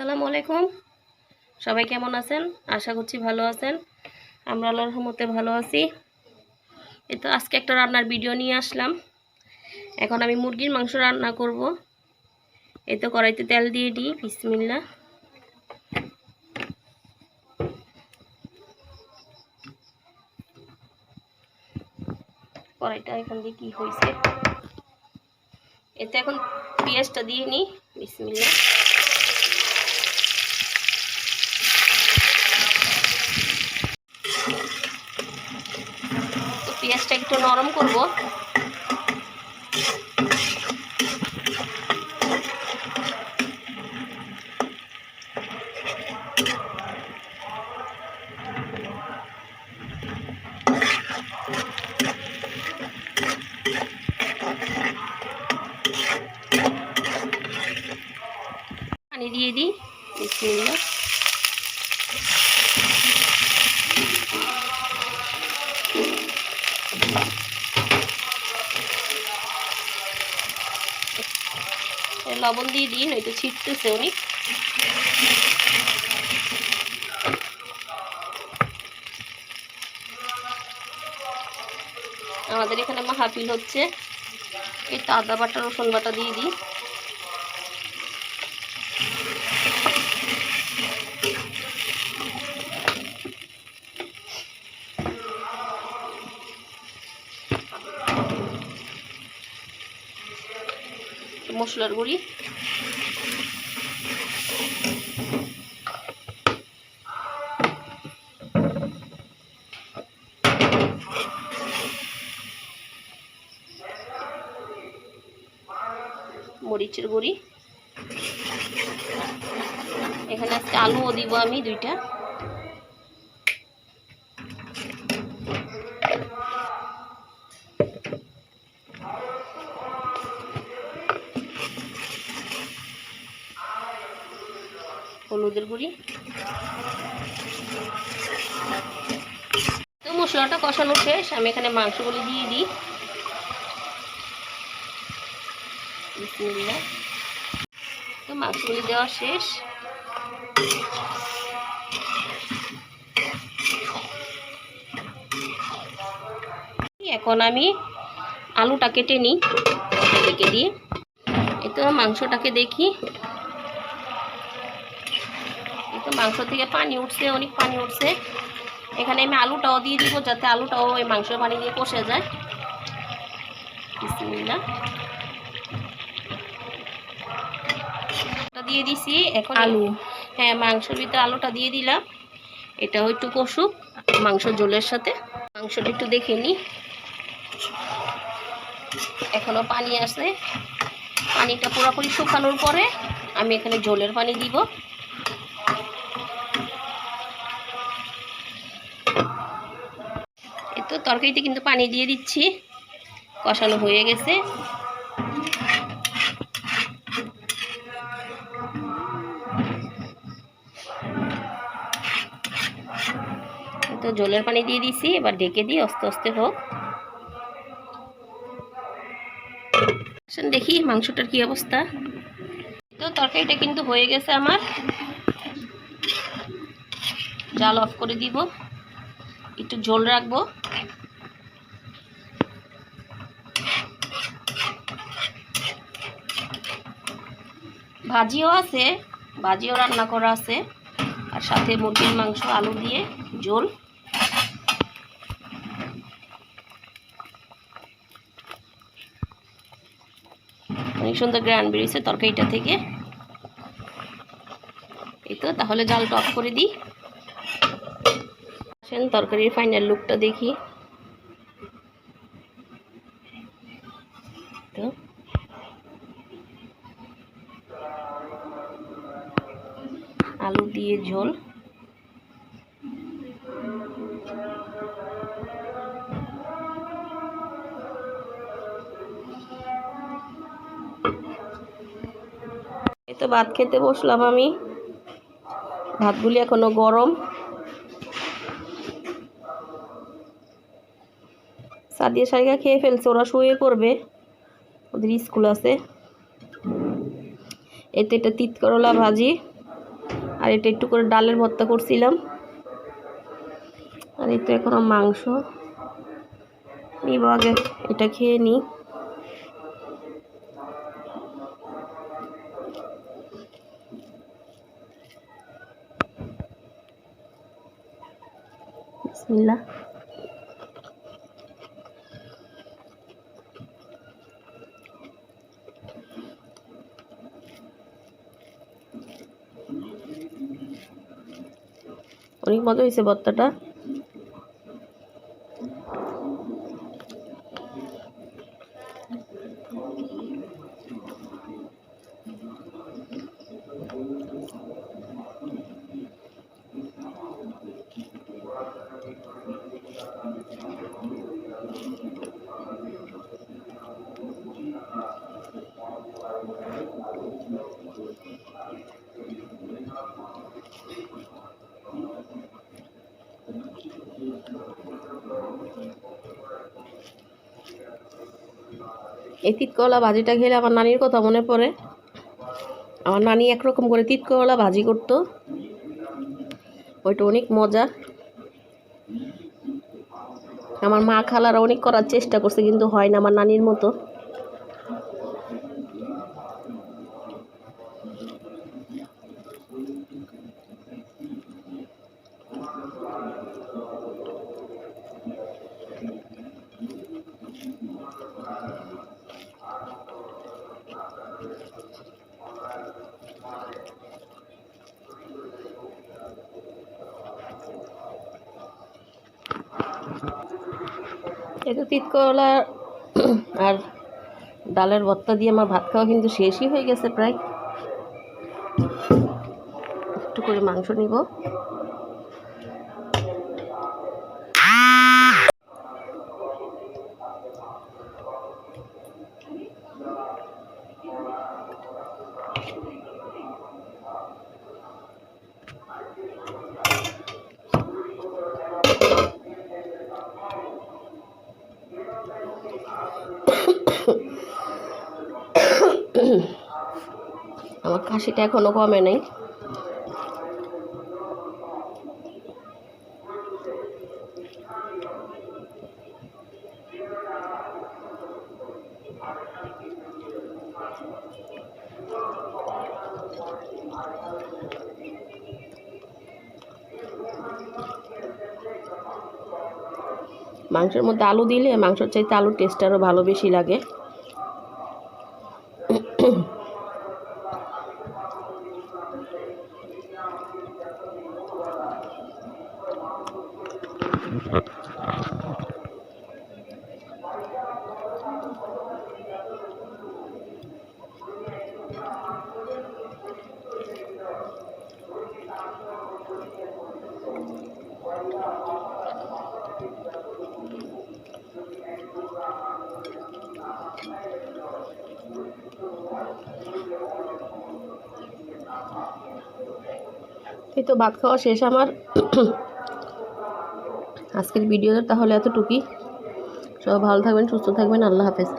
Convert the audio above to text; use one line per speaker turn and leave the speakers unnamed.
আসসালামু আলাইকুম। সবাই কেমন আছেন? আশা করছি ভালো আছেন। আমরা আল্লাহর রহমতে ভালো আছি। এই তো আজকে একটা রান্নার ভিডিও নিয়ে আসলাম। এখন আমি মুরগির মাংস রান্না করব। এই তো কড়াইতে তেল দিয়ে দিই বিসমিল্লা কড়াইটা এখন দিয়ে কী হয়েছে? এতে এখন পেঁয়াজটা দিয়ে নিই বিসমিল্লা তো পেঁয়াজটা একটু নরম করব। পানি দিয়ে দিই বিসমিল্লাহ লবণ দিয়ে দিন ওই তো ছিটতেছে উনি। আমাদের এখানে মাহাপিল হচ্ছে। এই আদা বাটা, রসুন বাটা দিয়ে দিই। মশলার গুঁড়ি। মরিচের গুঁড়ি। এখানে আলুও দিব আমি দুইটা। হলুদের গুঁড়ি। তো মশলাটা কষানো শেষ, আমি এখানে মাংসগুলি দিয়ে দিই। তো মাংসগুলি দেওয়া শেষ। এখন আমি আলুটা কেটে নিই দিয়ে। এই তো মাংসটাকে দেখি। মাংস থেকে পানি উঠছে অনেক পানি উঠছে। এখানে আমি আলুটাও দিয়ে দিব যাতে আলুটাও ওই মাংসের পানি দিয়ে কষে যায়। দিয়ে দিছি এখন আলু। হ্যাঁ মাংসের ভিতরে আলুটা দিয়ে দিলাম। এটা একটু কষুক মাংস ঝোলের সাথে। মাংসটা একটু দেখে নিই এখনও পানি আছে। পানিটা পুরোপুরি শুকানোর পরে আমি এখানে ঝোলের পানি দিব। তো তরকারিতে কিন্তু পানি দিয়ে দিচ্ছি। কষানো হয়ে গেছে। তো জলের পানি দিয়ে দিছি, এবার ঢেকে দিই, আস্তে আস্তে হোক। দেখি মাংসটার কি অবস্থা। তো তরকারিটা কিন্তু হয়ে গেছে আমার। জাল অফ করে দিব। একটু ঝোল রাখব। ভাজিও আছে, ভাজিও রান্না করা আছে, আর সাথে মুরগির মাংস, আলু দিয়ে ঝোল। অনেক সুন্দর গ্রান বেরিয়েছে তরকারিটা থেকে। এই তো, তাহলে জালটা অফ করে দিই। আসেন তরকারির ফাইনাল লুকটা দেখি। তো। আলু দিয়ে ঝোল। তো ভাত খেতে বসলাম আমি। ভাতগুলি এখনও গরম। সাদিয়া সারিকা খেয়ে ফেলছে, ওরা শুয়ে পড়বে। ওদের স্কুল আছে। এতে এটা তিত করলা ভাজি, আর এটা একটু করে ডালের ভর্তা করছিলাম। আর এই তো এখনও মাংস। নিব আগে, এটা খেয়ে নিই বিসমিল্লাহ। অনেক মজা হয়েছে ভর্তাটা এই তিতকলা ভাজিটা খেলে আমার নানির কথা মনে পড়ে। আমার নানি একরকম করে তিতকলা ভাজি করতো। ওইটা অনেক মজা। আমার মা খালারা অনেক করার চেষ্টা করছে, কিন্তু হয় না আমার নানির মতো। এটা তিতকলা আর ডালের ভর্তা দিয়ে আমার ভাত খাওয়া কিন্তু শেষই হয়ে গেছে প্রায়। একটু করে মাংস নিব। কাশিটা এখনও কমে নাই। মাংসের মধ্যে আলু দিলে মাংসের চাইতে আলুর টেস্ট আরও ভালো বেশি লাগে। এই তো ভাত খাওয়া শেষ আমার। আজকের ভিডিওটা তাহলে এতটুকুই। সব ভালো থাকবেন, সুস্থ থাকবেন, আল্লাহ হাফেজ।